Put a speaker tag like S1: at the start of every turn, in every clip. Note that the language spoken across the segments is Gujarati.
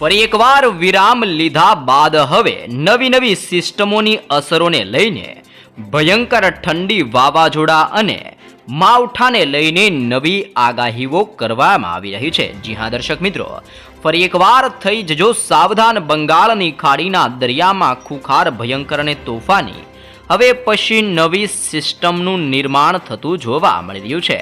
S1: ફરી એકવાર વિરામ લીધા બાદ હવે નવી નવી સિસ્ટમોની અસરોને લઈને ભયંકર ઠંડી વાવાઝોડા અને માવઠાને લઈને નવી આગાહીઓ કરવામાં આવી રહી છે. જી હા, દર્શક મિત્રો, ફરી એકવાર થઈ જજો સાવધાન બંગાળની ખાડીના દરિયામાં ખુખાર ભયંકર અને તોફાની હવે પછી નવી સિસ્ટમનું નિર્માણ થતું જોવા મળી રહ્યું છે.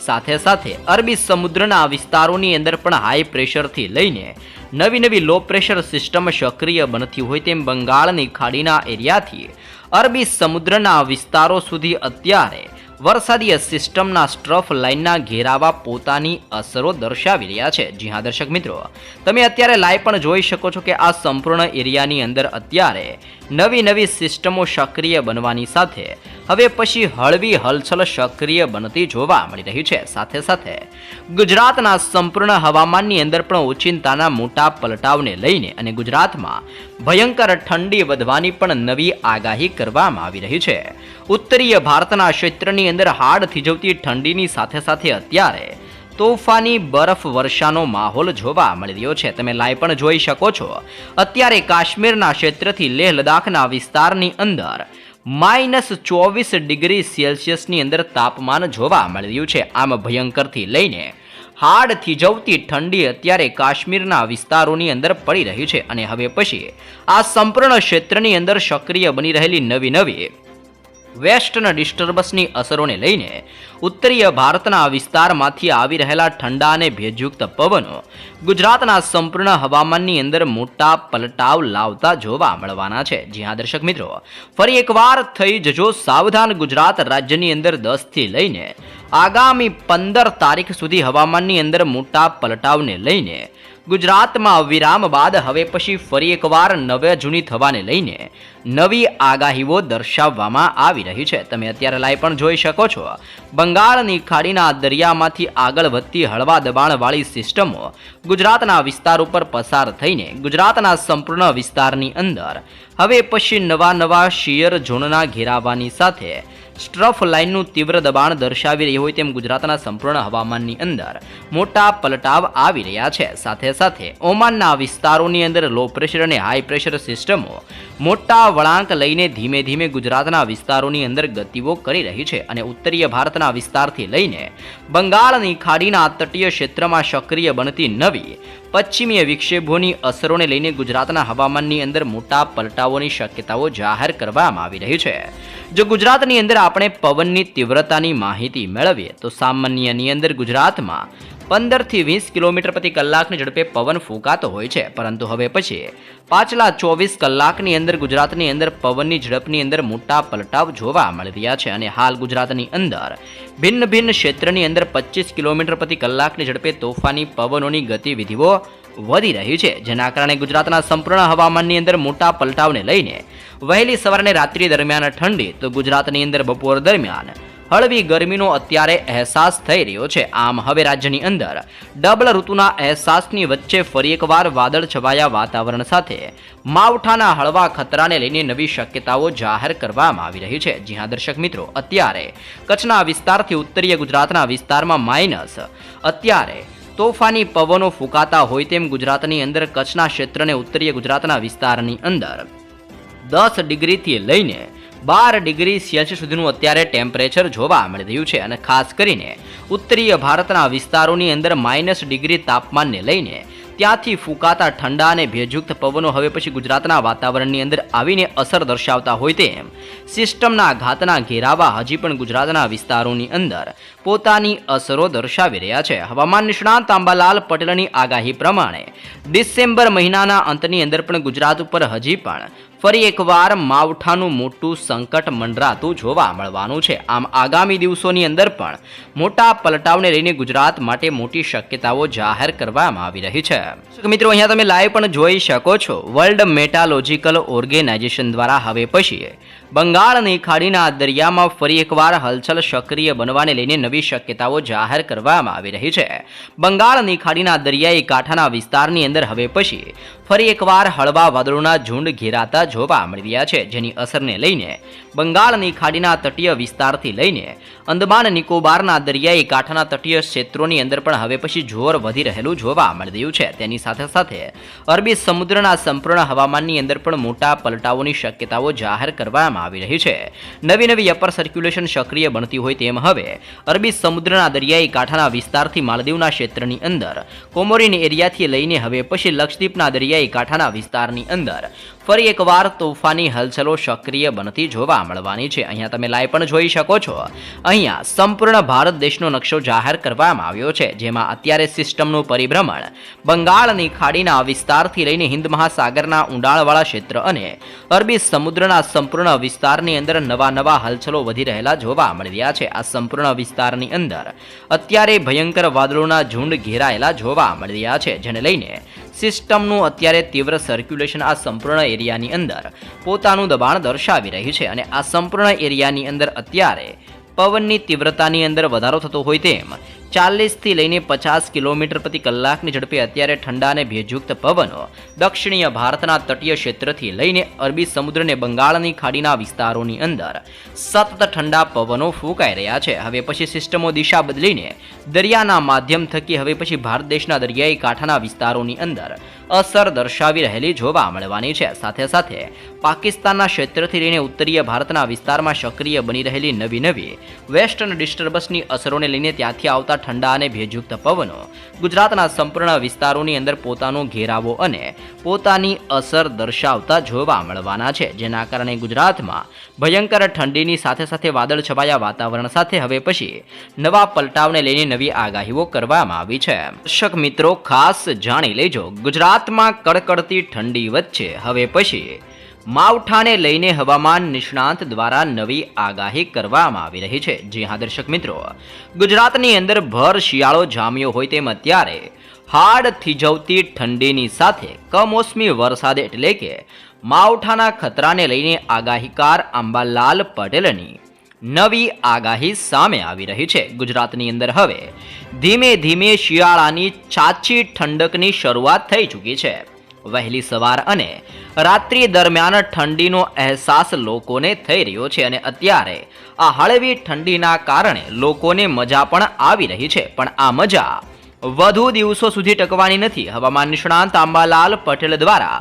S1: સાથે સાથે અરબી સમુદ્રના વિસ્તારોની અંદર પણ હાઈ પ્રેશરથી લઈને નવી નવી લો પ્રેશર સિસ્ટમ સક્રિય બનતી હોય તેમ બંગાળની ખાડીના એરિયાથી અરબી સમુદ્રના વિસ્તારો સુધી અત્યારે વરસાદીય સિસ્ટમના સ્ટ્રફ લાઇનના ઘેરાવા પોતાની અસરો દર્શાવી રહ્યા છે. જી હા, દર્શક મિત્રો, તમે અત્યારે લાઈવ પણ જોઈ શકો છો કે આ સંપૂર્ણ એરિયાની અંદર અત્યારે નવી નવી સિસ્ટમો સક્રિય બનવાની સાથે હવે પછી હળવી હલચલ સક્રિય બનતી જોવા મળી રહી છે. સાથે સાથે ગુજરાતના સંપૂર્ણ હવામાનની અંદર પણ ઓચિંતાના મોટા પલટાવને લઈને અને ગુજરાતમાં ભયંકર ઠંડી વધવાની પણ નવી આગાહી કરવામાં આવી રહી છે. ઉત્તરીય ભારતના ક્ષેત્રની અંદર હાડ થીજવતી ઠંડીની સાથે સાથે અત્યારે તોફાની બરફ વર્ષાનો માહોલ જોવા મળી રહ્યો છે. તમે લાઈવ પણ જોઈ શકો છો. અત્યારે કાશ્મીરના ક્ષેત્રથી લેહ લદાખના વિસ્તારની અંદર માઇનસ ચોવીસ ડિગ્રી સેલ્સિયસની અંદર તાપમાન જોવા મળી રહ્યું છે. આમ ભયંકરથી લઈને હાડ થીજવતી ઠંડી અત્યારે કાશ્મીરના વિસ્તારોની અંદર પડી રહી છે. અને હવે પછી આ સંપૂર્ણ ક્ષેત્રની અંદર સક્રિય બની રહેલી નવી નવી વેસ્ટર્ન ડિસ્ટર્બન્સની અસરોને લઈને ઉત્તરીય ભારતના વિસ્તારમાંથી આવી રહેલા ઠંડા અને ભેજયુક્ત પવનો ગુજરાતના સંપૂર્ણ હવામાનની અંદર મોટા પલટાવ લાવતા જોવા મળવાના છે. જ્યાં દર્શક મિત્રો, ફરી એકવાર થઈ જજો સાવધાન ગુજરાત રાજ્યની અંદર દસથી લઈને આગામી પંદર તારીખ સુધી હવામાનની અંદર મોટા પલટાવને લઈને ગુજરાતમાં વિરામ બાદ હવે પછી ફરી એકવાર નવે જૂની થવાને લઈને નવી આગાહીઓ દર્શાવવામાં આવી રહી છે. તમે અત્યારે લાઈવ પણ જોઈ શકો છો. બંગાળની ખાડીના દરિયામાંથી આગળ વધતી હળવા દબાણવાળી સિસ્ટમો ગુજરાતના વિસ્તાર ઉપર પસાર થઈને ગુજરાતના સંપૂર્ણ વિસ્તારની અંદર. હવે પછી નવા નવા શિયર ઝોનના ઘેરાવાની સાથે સ્ટ્રફ લાઇનનું તીવ્ર દબાણ દર્શાવી રહ્યું હોય તેમ ગુજરાતના સંપૂર્ણ હવામાનની અંદર મોટા પલટાવ આવી રહ્યા છે. સાથે સાથે ઓમાનના વિસ્તારોની અંદર લો પ્રેશર અને હાઈ પ્રેશર સિસ્ટમો મોટા વળાંક લઈને ધીમે ધીમે ગુજરાતના વિસ્તારોની અંદર ગતિઓ કરી રહી છે અને ઉત્તરીય ભારતના વિસ્તારથી લઈને બંગાળની ખાડીના તટીય ક્ષેત્રમાં સક્રિય બનતી નવી પશ્ચિમીય વિક્ષેપોની અસરોને લઈને ગુજરાતના હવામાનની અંદર મોટા પલટાવોની શક્યતાઓ જાહેર કરવામાં આવી રહી છે. જો ગુજરાતની અંદર આપણે પવનની તીવ્રતાની માહિતી મેળવીએ, તો સામાન્યની અંદર ગુજરાતમાં પંદરથી વીસ કિલોમીટર પ્રતિ કલાકની ઝડપે પવન ફૂંકાતો હોય છે. પરંતુ હવે પછી પાછલા ચોવીસ કલાકની અંદર ગુજરાતની અંદર પવનની ઝડપની અંદર મોટા પલટાવ જોવા મળી રહ્યા છે અને હાલ ગુજરાતની અંદર ભિન્ન ભિન્ન ક્ષેત્રની અંદર પચીસ કિલોમીટર પ્રતિ કલાકની ઝડપે તોફાની પવનોની ગતિવિધિઓ વધી રહી છે, જેના કારણે ગુજરાતના સંપૂર્ણ હવામાનની અંદર મોટા પલટાવને લઈને વહેલી સવારને રાત્રિ દરમિયાન ઠંડી, તો ગુજરાતની અંદર બપોર દરમિયાન હળવી ગરમીનો અત્યારે અહેસાસ થઈ રહ્યો છે. આમ હવે રાજ્યની અંદર ડબલ ઋતુના અહેસાસની વચ્ચે ફરી એકવાર વાદળ છવાયા વાતાવરણ સાથે. માવઠાના હળવા ખતરાને લઈને નવી શક્યતાઓ જાહેર કરવામાં આવી રહી છે. જી દર્શક મિત્રો, અત્યારે કચ્છના વિસ્તારથી ઉત્તરીય ગુજરાતના વિસ્તારમાં માઇનસ અત્યારે તોફાની પવનો ફૂંકાતા હોય તેમ ગુજરાતની અંદર કચ્છના ક્ષેત્રને ઉત્તરીય ગુજરાતના વિસ્તારની અંદર. દસ ડિગ્રીથી લઈને બાર ડિગ્રી સેલ્સિયસ સુધીનું અત્યારે ટેમ્પરેચર જોવા મળી રહ્યું છે અને ખાસ કરીને ઉત્તરીય ભારતના વિસ્તારોની અંદર માઇનસ ડિગ્રી તાપમાનને લઈને ત્યાંથી ફૂંકાતા ઠંડા અને ભેજયુક્ત પવનો હવે પછી ગુજરાતના વાતાવરણની અંદર આવીને અસર દર્શાવતા હોય તેમ. સિસ્ટમના ઘાતના ઘેરાવા હજી પણ ગુજરાતના વિસ્તારોની અંદર પોતાની અસરો દર્શાવી રહ્યા છે. હવામાન નિષ્ણાંત આંબાલાલ પટેલની આગાહી પ્રમાણે ડિસેમ્બર મહિનાના અંતની અંદર પણ ગુજરાત ઉપર હજી પણ ફરી એકવાર માવઠાનું મોટું સંકટ મંડરાતું જોવા મળવાનું છે. આમ આગામી દિવસોની અંદર પણ મોટા પલટાવને લઈને ગુજરાત માટે મોટી શક્યતાઓ જાહેર કરવામાં આવી રહી છે. મિત્રો, અહીંયા તમે લાઈવ પણ જોઈ શકો છો. વર્લ્ડ મેટાલોજીકલ ઓર્ગેનાઇઝેશન દ્વારા હવે પછી બંગાળની ખાડીના દરિયામાં ફરી એકવાર હલચલ સક્રિય બનવાને લઈને નવી શક્યતાઓ જાહેર કરવામાં આવી રહી છે. બંગાળની ખાડીના દરિયાઈ કાંઠાના વિસ્તારની અંદર હવે પછી ફરી એકવાર હળવા વાદળોના ઝુંડ ઘેરાતા જોવા મળી રહ્યા છે, જેની અસરને લઈને બંગાળની ખાડીના તટીય વિસ્તારથી લઈને અંદમાન નિકોબારના દરિયાઈ કાંઠાના તટીય ક્ષેત્રોની અંદર પણ હવે પછી જોર વધી રહેલું જોવા મળી રહ્યું છે. તેની સાથે સાથે અરબી સમુદ્રના સંપૂર્ણ હવામાનની અંદર પણ મોટા પલટાઓની શક્યતાઓ જાહેર કરવામાં આવી રહી છે. નવી નવી અપર સર્ક્યુલેશન સક્રિય બનતી હોય તેમ હવે અરબી સમુદ્રના દરિયાઈ કાંઠાના વિસ્તારથી માલદીવના ક્ષેત્રની અંદર, કોમોરીન એરિયાથી લઈને હવે પછી લક્ષદ્વીપના દરિયાઈ કાંઠાના વિસ્તારની અંદર ફરી એકવાર તોફાની હલચલો સક્રિય બનતી જોવા મળવાની છે. અહીંયા તમે લાઈવ પણ જોઈ શકો છો. અહીંયા સંપૂર્ણ ભારત દેશનો નકશો જાહેર કરવામાં આવ્યો છે, જેમાં અત્યારે સિસ્ટમનું પરિભ્રમણ બંગાળની ખાડીના વિસ્તારથી લઈને હિન્દ મહાસાગરના ઊંડાણવાળા ક્ષેત્ર અને અરબી સમુદ્રના સંપૂર્ણ વિસ્તારની અંદર નવા નવા હલચલો વધી રહેલા જોવા મળી રહ્યા છે. આ સંપૂર્ણ વિસ્તારની અંદર અત્યારે ભયંકર વાદળોના ઝુંડ ઘેરાયેલા જોવા મળી રહ્યા છે, જેને લઈને સિસ્ટમનું અત્યારે તીવ્ર સર્ક્યુલેશન આ સંપૂર્ણ એરિયાની અંદર પોતાનું દબાણ દર્શાવી રહ્યું છે અને આ સંપૂર્ણ એરિયાની અંદર અત્યારે પવનની તીવ્રતાની અંદર વધારો થતો હોય તેમ ચાલીસથી લઈને પચાસ કિલોમીટર પ્રતિ કલાકની ઝડપે અત્યારે ઠંડા અને ભેજયુક્ત પવનો દક્ષિણીય ભારતના તટીય ક્ષેત્રથી લઈને અરબી સમુદ્ર અને બંગાળની ખાડીના વિસ્તારોની અંદર સતત ઠંડા પવનો ફૂંકાઈ રહ્યા છે. હવે પછી સિસ્ટમો દિશા બદલીને દરિયાના માધ્યમ થકી હવે પછી ભારત દેશના દરિયાઈ કાંઠાના વિસ્તારોની અંદર અસર દર્શાવી રહેલી જોવા મળવાની છે. સાથે સાથે પાકિસ્તાનના ક્ષેત્રથી લઈને ઉત્તરીય ભારતના વિસ્તારમાં સક્રિય બની રહેલી નવી નવી વેસ્ટર્ન ડિસ્ટર્બન્સની અસરોને લઈને ત્યાંથી આવતા ઠંડા અને ભેજયુક્ત પવનો ગુજરાતના સંપૂર્ણ વિસ્તારોની અંદર પોતાનો ઘેરાવો અને પોતાની અસર દર્શાવતા જોવા મળવાના છે. જેના કારણે ગુજરાતમાં ભયંકર ઠંડીની સાથે સાથે વાદળ છવાયા વાતાવરણ સાથે હવે પછી નવા પલટાવને લઈને નવી આગાહીઓ કરવામાં આવી છે. દર્શક મિત્રો, ખાસ જાણી લેજો, ગુજરાતમાં કડકડતી ઠંડી વચ્ચે હવે પછી માવઠાને લઈને હવામાન નિષ્ણાંત દ્વારા નવી આગાહી કરવામાં આવી રહી છે. જી હા, દર્શક મિત્રો. ગુજરાતની અંદર ભર શિયાળો જામ્યો હોય તેમ અત્યારે હાડ થીજવતી ઠંડીની સાથે કમોસમી વરસાદ એટલે કે માવઠાના ખતરાને લઈને આગાહીકાર અંબાલાલ પટેલની નવી આગાહી સામે આવી રહી છે. ગુજરાતની અંદર હવે ધીમે ધીમે શિયાળાની ચાચી ઠંડકની શરૂઆત થઈ ચૂકી છે. વહેલી સવાર અને રાત્રિ દરમિયાન ઠંડીનો અહેસાસ લોકોને થઈ રહ્યો છે અને અત્યારે આ હળવી ઠંડીના કારણે લોકોને મજા પણ આવી રહી છે. પણ આ મજા વધુ દિવસો સુધી ટકવાની નથી. હવામાન નિષ્ણાંત આંબાલાલ પટેલ દ્વારા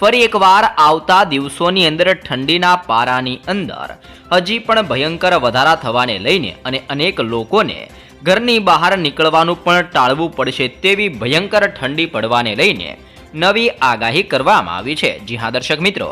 S1: ફરી એકવાર આવતા દિવસોની અંદર ઠંડીના પારાની અંદર હજી પણ ભયંકર વધારા થવાને લઈને અને અનેક લોકોને ઘરની બહાર નીકળવાનું પણ ટાળવું પડશે તેવી ભયંકર ઠંડી પડવાને લઈને નવી આગાહી કરવામાં આવી છે. જી હા, દર્શક મિત્રો.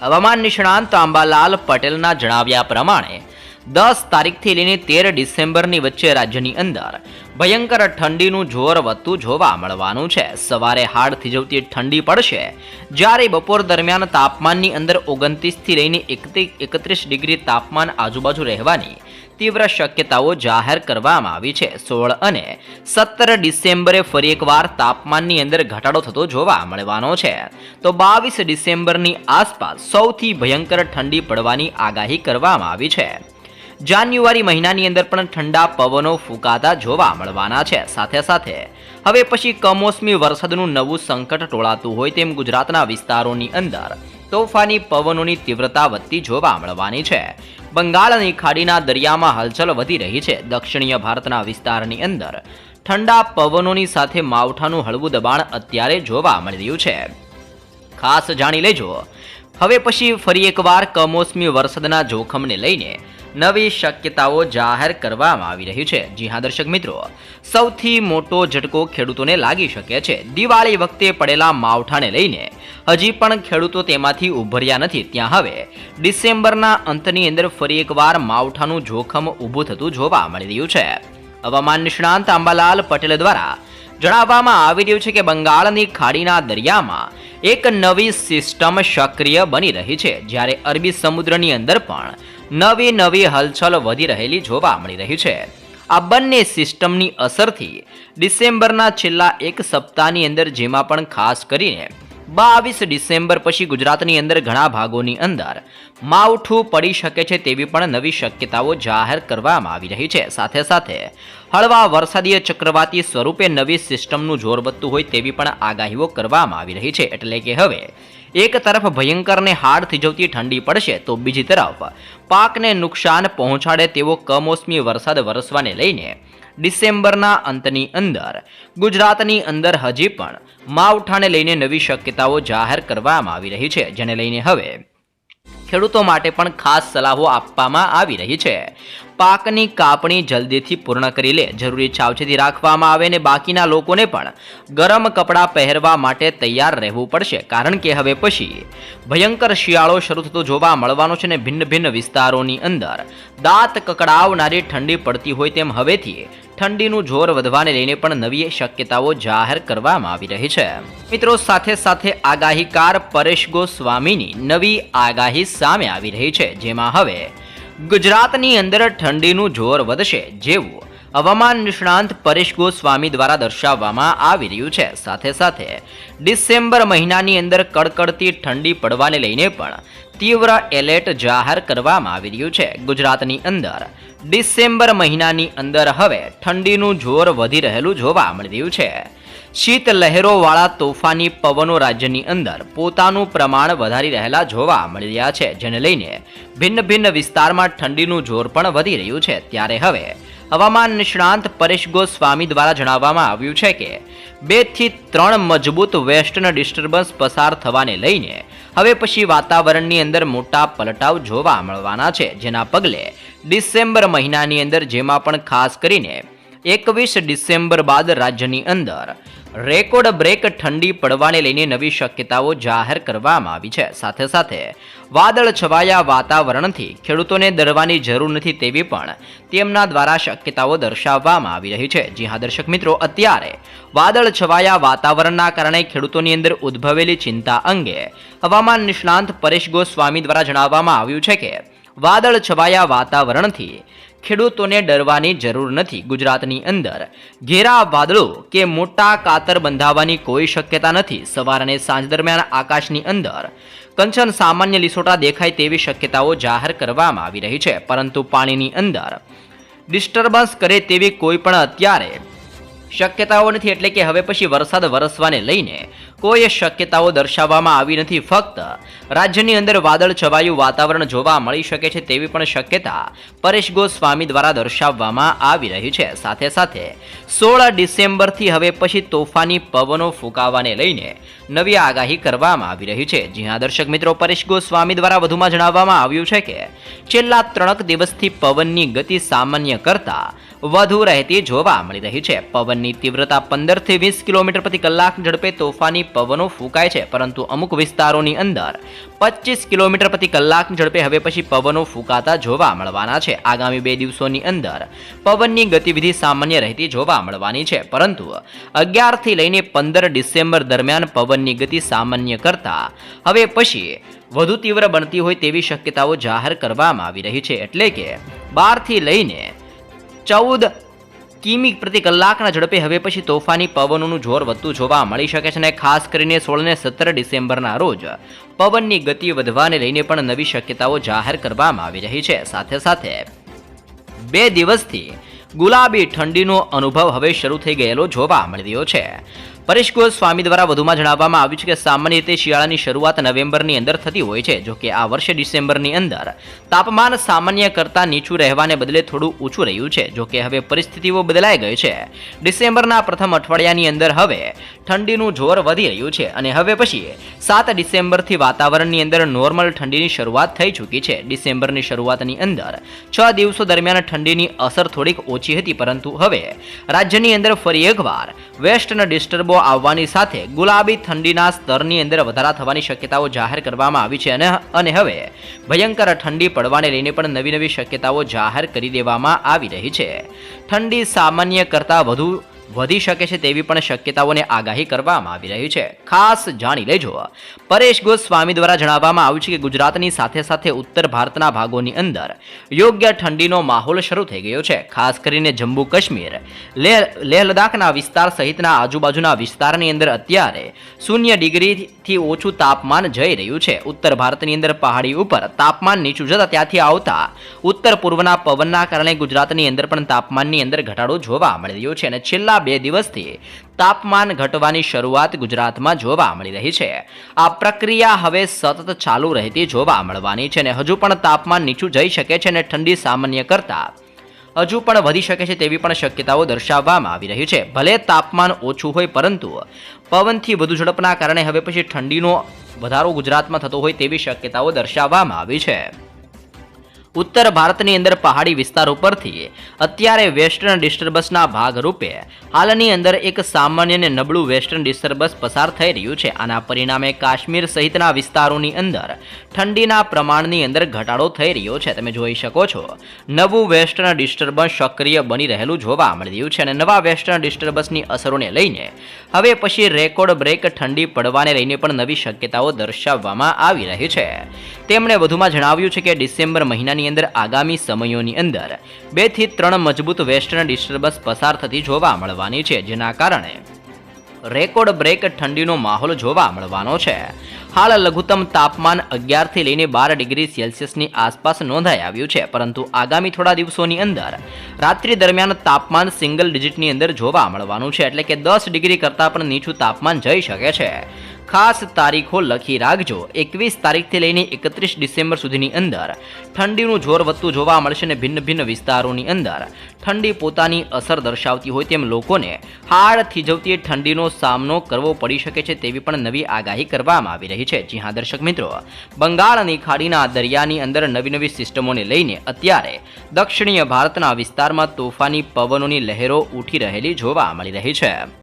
S1: હવામાન નિષ્ણાંત આંબાલાલ પટેલના જણાવ્યા પ્રમાણે દસ તારીખથી લઈને તેર ડિસેમ્બરની વચ્ચે રાજ્યની અંદર ભયંકર ઠંડીનું જોર વધતું જોવા મળવાનું છે. સવારે હાડ થીજવતી ઠંડી પડશે. જ્યારે બપોર દરમિયાન તાપમાનની અંદર ઓગણત્રીસથી લઈને એકત્રીસ ડિગ્રી તાપમાન આજુબાજુ રહેવાની તીવ્ર શક્યતાઓ જાહેર કરવામાં આવી છે. સોળ અને સત્તર ડિસેમ્બરે ફરી એકવાર તાપમાનની અંદર ઘટાડો થતો જોવા મળવાનો છે. તો બાવીસ ડિસેમ્બરની આસપાસ સૌથી ભયંકર ઠંડી પડવાની આગાહી કરવામાં આવી છે. જાન્યુઆરી મહિનાની અંદર પણ ઠંડા પવનો ફૂંકાતા જોવા મળવાના છે. સાથે સાથે હવે પછી કમોસમી વરસાદનું નવું સંકટ ટોળાતું હોય તેમ ગુજરાતના વિસ્તારોની અંદર તોફાની પવનોની તીવ્રતા વધતી જોવા મળવાની છે. બંગાળની ખાડીના દરિયામાં હલચલ વધી રહી છે. દક્ષિણીય ભારતના વિસ્તારની અંદર ઠંડા પવનોની સાથે માવઠાનું હળવું દબાણ અત્યારે જોવા મળી રહ્યું છે. ખાસ જાણી લેજો. હવે પછી ફરી એકવાર કમોસમી વરસાદના જોખમને લઈને નવી શક્યતાઓ જાહેર કરવામાં આવી રહી છે. જી હા, દર્શક મિત્રો, સૌથી મોટો ઝટકો ખેડૂતોને લાગી શકે છે. દિવાળી વખતે પડેલા માવઠાને લઈને હજી પણ ખેડૂતો તેમાંથી ઉભર્યા નથી. ત્યાં હવે ડિસેમ્બરના અંતની અંદર ફરી એકવાર માવઠાનું જોખમ ઊભું થતું જોવા મળી રહ્યું છે. હવામાન નિષ્ણાંત અંબાલાલ પટેલ દ્વારા જણાવવામાં આવી રહ્યું છે કે બંગાળની ખાડીના દરિયામાં એક નવી સિસ્ટમ સક્રિય બની રહી છે, જ્યારે અરબી સમુદ્રની અંદર પણ નવી નવી હલચલ વધી રહેલી જોવા મળી રહી છે. આ બંને સિસ્ટમની અસરથી ડિસેમ્બરના છેલ્લા એક સપ્તાહની અંદર જેમાં પણ ખાસ કરીને બાવીસ ડિસેમ્બર પછી ગુજરાતની અંદર ઘણા ભાગોની અંદર માવઠું પડી શકે છે તેવી પણ નવી શક્યતાઓ જાહેર કરવામાં આવી રહી છે. સાથે સાથે હળવા વરસાદીય ચક્રવાતી સ્વરૂપે નવી સિસ્ટમનું જોર વધતું હોય તેવી પણ આગાહીઓ કરવામાં આવી રહી છે. એટલે કે હવે એક તરફ ભયંકરને હાડ થીજવતી ઠંડી પડશે તો બીજી તરફ પાકને નુકસાન પહોંચાડે તેવો કમોસમી વરસાદ વરસવાને લઈને ડિસેમ્બરના અંતની અંદર, ગુજરાતની અંદર હજી પણ માવઠાને લઈને નવી શક્યતાઓ જાહેર કરવામાં આવી રહી છે, જેને લઈને હવે ખેડૂતો માટે પણ ખાસ સલાહો આપવામાં આવી રહી છે. પાકની કાપણી જલ્દીથી પૂર્ણ કરી લે. જરૂરી સાવચેતી રાખવામાં આવે અને બાકીના લોકોને પણ ગરમ કપડાં પહેરવા માટે તૈયાર રહેવું પડશે. કારણ કે હવે પછી ભયંકર શિયાળો શરૂ થતો જોવા મળવાનો છે ને ભિન્ન ભિન્ન વિસ્તારોની અંદર. દાંત કકડાવનારી ઠંડી પડતી હોય તેમ હવેથી ઠંડીનું જોર વધવાને લઈને પણ નવી શક્યતાઓ જાહેર કરવામાં આવી રહી છે. મિત્રો, સાથે સાથે આગાહીકાર પરેશ ગોસ્વામીની નવી આગાહી સામે આવી રહી છે, જેમાં હવે ગુજરાતની અંદર ઠંડીનું જોર વધશે જેવું હવામાન નિષ્ણાંત પરેશ ગોસ્વામી દ્વારા દર્શાવવામાં આવી રહ્યું છે. સાથે સાથે ડિસેમ્બર મહિનાની અંદર કડકડતી ઠંડી પડવાને લઈને પણ તીવ્ર એલર્ટ જાહેર કરવામાં આવી રહ્યું છે. ગુજરાતની અંદર ડિસેમ્બર મહિનાની અંદર હવે ઠંડીનું જોર વધી રહેલું જોવા મળી રહ્યું છે. શીત લહેરોવાળા તોફાની પવનો રાજ્યની અંદર પોતાનું પ્રમાણ વધારી રહેલા જોવા મળી રહ્યા છે, જેને લઈને ભિન્ન ભિન્ન વિસ્તારમાં ઠંડીનું જોર પણ વધી રહ્યું છે. ત્યારે હવે હવામાન નિષ્ણાંત પરેશ ગોસ્વામી દ્વારા જણાવવામાં આવ્યું છે કે બેથી ત્રણ મજબૂત વેસ્ટર્ન ડિસ્ટર્બન્સ પસાર થવાને લઈને હવે પછી વાતાવરણની અંદર મોટા પલટાવ જોવા મળવાના છે. જેના પગલે ડિસેમ્બર મહિનાની અંદર જેમાં પણ ખાસ કરીને એકવીસ ડિસેમ્બર બાદ રાજ્યની અંદર રેકોર્ડ બ્રેક ઠંડી પડવાને લઈને નવી શક્યતાઓ જાહેર કરવામાં આવી છે. સાથે સાથે વાદળ છવાયા વાતાવરણથી ખેડૂતોને ડરવાની જરૂર નથી તેવી પણ તેમના દ્વારા શક્યતાઓ દર્શાવવામાં આવી રહી છે. જી હા, દર્શક મિત્રો, અત્યારે વાદળ છવાયા વાતાવરણના કારણે ખેડૂતોની અંદર ઉદ્ભવેલી ચિંતા અંગે હવામાન નિષ્ણાંત પરેશ ગોસ્વામી દ્વારા જણાવવામાં આવ્યું છે કે વાદળ છવાયા વાતાવરણથી. ખેડૂતોને ડરવાની જરૂર નથી ગુજરાતની અંદર. ઘેરા વાદળો કે મોટા કાતર બંધાવવાની કોઈ શક્યતા નથી સવાર અને સાંજ દરમિયાન આકાશની અંદર. કંચન સામાન્ય લીસોટા દેખાય તેવી શક્યતાઓ જાહેર કરવામાં આવી રહી છે, પરંતુ પાણીની અંદર. ડિસ્ટર્બન્સ કરે તેવી કોઈ પણ અત્યારે શક્યતાઓ નથી, એટલે કે હવે પછી વરસાદ વરસવાને લઈને કોઈ શક્યતાઓ દર્શાવવામાં આવી નથી. ફક્ત રાજ્યની અંદર વાદળ છવાયું વાતાવરણ જોવા મળી શકે છે તેવી પણ શક્યતા પરેશ ગોસ્વામી દ્વારા દર્શાવવામાં આવી રહી છે. સાથે સાથે સોળ ડિસેમ્બરથી હવે પછી તોફાની પવનો ફૂંકાવાને લઈને નવી આગાહી કરવામાં આવી રહી છે. જી હા, દર્શક મિત્રો, પરેશ ગોસ્વામી દ્વારા વધુમાં જણાવવામાં આવ્યું છે કે છેલ્લા ત્રણક દિવસથી પવનની ગતિ સામાન્ય કરતાં વધુ રહેતી જોવા મળી રહી છે. પવનની તીવ્રતા પંદરથી વીસ કિલોમીટર પ્રતિ કલાક ઝડપે તોફાની પવનો ફૂંકાય છે, પરંતુ અમુક વિસ્તારોની અંદર પચીસ કિલોમીટર પ્રતિ કલાક ઝડપે હવે પછી પવનો ફૂંકાતા જોવા મળવાના છે. આગામી બે દિવસોની અંદર પવનની ગતિવિધિ સામાન્ય રહેતી જોવા મળવાની છે, પરંતુ અગિયારથી લઈને પંદર ડિસેમ્બર દરમિયાન પવનની ગતિ સામાન્ય કરતા હવે પછી વધુ તીવ્ર બનતી હોય તેવી શક્યતાઓ જાહેર કરવામાં આવી રહી છે, એટલે કે બારથી લઈને ચૌદ કિમી પ્રતિ કલાકના ઝડપે હવે પછી તોફાની પવનોનું જોર વધતું જોવા મળી શકે છે અને ખાસ કરીને સોળ ને સત્તર ડિસેમ્બરના રોજ પવનની ગતિ વધવાને લઈને પણ નવી શક્યતાઓ જાહેર કરવામાં આવી રહી છે. સાથે સાથે બે દિવસથી ગુલાબી ઠંડીનો અનુભવ હવે શરૂ થઈ ગયેલો જોવા મળી રહ્યો છે. પરેશ ગોસ્વામી દ્વારા વધુમાં જણાવવામાં આવ્યું છે કે સામાન્ય રીતે શિયાળાની શરૂઆત નવેમ્બરની અંદર થતી હોય છે જોકે આ વર્ષે ડિસેમ્બરની અંદર તાપમાન સામાન્ય કરતાં નીચું રહેવાને બદલે થોડું ઊંચું રહ્યું છે જોકે હવે પરિસ્થિતિઓ બદલાઈ ગઈ છે. ડિસેમ્બરના પ્રથમ અઠવાડિયાની અંદર હવે ઠંડીનું જોર વધી રહ્યું છે અને હવે પછી સાત ડિસેમ્બરથી વાતાવરણની અંદર નોર્મલ ઠંડીની શરૂઆત થઈ ચૂકી છે. ડિસેમ્બરની શરૂઆતની અંદર છ દિવસો દરમિયાન ઠંડીની અસર થોડીક ઓછી હતી, પરંતુ હવે રાજ્યની અંદર ફરી એકવાર વેસ્ટર્ન ડિસ્ટર્બો આવવાની સાથે ગુલાબી ઠંડીના સ્તરની અંદર વધારા થવાની શક્યતાઓ જાહેર કરવામાં આવી છે અને અને હવે ભયંકર ઠંડી પડવાને લઈને પણ નવી નવી શક્યતાઓ જાહેર કરી દેવામાં આવી રહી છે. ઠંડી સામાન્ય કરતાં વધુ વધી શકે છે તેવી પણ શક્યતાઓને આગાહી કરવામાં આવી રહી છે. ખાસ જાણી લેજો. પરેશ ગોસ્વામી દ્વારા જણાવવામાં આવ્યું છે કે ગુજરાતની સાથે સાથે ઉત્તર ભારતના ભાગોની અંદર યોગ્ય ઠંડીનો માહોલ શરૂ થઈ ગયો છે. ખાસ કરીને જમ્મુ કાશ્મીર. લેહ લદ્દાખના વિસ્તાર સહિતના આજુબાજુના વિસ્તારની અંદર અત્યારે શૂન્ય ડિગ્રીથી ઓછું તાપમાન જઈ રહ્યું છે. ઉત્તર ભારતની અંદર પહાડી ઉપર તાપમાન નીચું જતા ત્યાંથી આવતા ઉત્તર પૂર્વના પવનના કારણે ગુજરાતની અંદર પણ તાપમાનની અંદર ઘટાડો જોવા મળી રહ્યો છે અને છેલ્લા બે દિવસથી તાપમાન ઘટવાની શરૂઆત ગુજરાતમાં જોવા મળી રહી છે. આ પ્રક્રિયા હવે સતત ચાલુ રહેતી જોવા મળવાની છે અને હજુ પણ તાપમાન નીચું જઈ શકે છે અને ઠંડી સામાન્ય કરતાં હજુ પણ વધી શકે છે તેવી પણ શક્યતાઓ દર્શાવવામાં આવી રહી છે. ભલે તાપમાન ઓછું હોય પરંતુ પવનથી વધુ ઝડપના કારણે હવે પછી ઠંડીનો વધારો ગુજરાતમાં થતો હોય તેવી શક્યતાઓ દર્શાવવામાં આવી છે. ઉત્તર ભારતની અંદર પહાડી વિસ્તાર ઉપરથી અત્યારે વેસ્ટર્ન ડિસ્ટર્બન્સના ભાગરૂપે હાલની અંદર એક સામાન્ય અને નબળું વેસ્ટર્ન ડિસ્ટર્બન્સ પસાર થઈ રહ્યું છે. આના પરિણામે કાશ્મીર સહિતના વિસ્તારોની અંદર ઠંડીના પ્રમાણની અંદર ઘટાડો થઈ રહ્યો છે. તમે જોઈ શકો છો, નવું વેસ્ટર્ન ડિસ્ટર્બન્સ સક્રિય બની રહેલું જોવા મળી રહ્યું છે અને નવા વેસ્ટર્ન ડિસ્ટર્બન્સની અસરોને લઈને હવે પછી રેકોર્ડ બ્રેક ઠંડી પડવાને લઈને પણ નવી શક્યતાઓ દર્શાવવામાં આવી રહી છે. તેમણે વધુમાં જણાવ્યું છે કે ડિસેમ્બર મહિનાની અંદર આગામી સમયોની અંદર બેથી ત્રણ મજબૂત વેસ્ટર્ન ડિસ્ટર્બન્સ પસાર થતી જોવા મળવાની છે, જેના કારણે રેકોર્ડ બ્રેક ઠંડીનો માહોલ જોવા મળવાનો છે. હાલ લઘુત્તમ તાપમાન અગિયારથી લઈને બાર ડિગ્રી સેલ્સિયસની આસપાસ નોંધાઈ આવ્યું છે, પરંતુ આગામી થોડા દિવસોની અંદર રાત્રિ દરમિયાન તાપમાન સિંગલ ડિજિટની અંદર જોવા મળવાનું છે, એટલે કે દસ ડિગ્રી કરતાં પણ નીચું તાપમાન જઈ શકે છે. ખાસ તારીખો લખી રાખજો. એકવીસ તારીખથી લઈને એકત્રીસ ડિસેમ્બર સુધીની અંદર ઠંડીનું જોર વધતું જોવા મળશે અને ભિન્ન ભિન્ન વિસ્તારોની અંદર ઠંડી પોતાની અસર દર્શાવતી હોય તેમ લોકોને હાડ થીજવતી ઠંડીનો સામનો કરવો પડી શકે છે તેવી પણ નવી આગાહી કરવામાં આવી રહી છે. જી હા, દર્શક મિત્રો બંગાળની ખાડીના દરિયાની અંદર નવી નવી સિસ્ટમોને લઈને અત્યારે દક્ષિણીય ભારતના વિસ્તારમાં તોફાની પવનોની લહેરો ઉઠી રહેલી જોવા મળી રહી છે.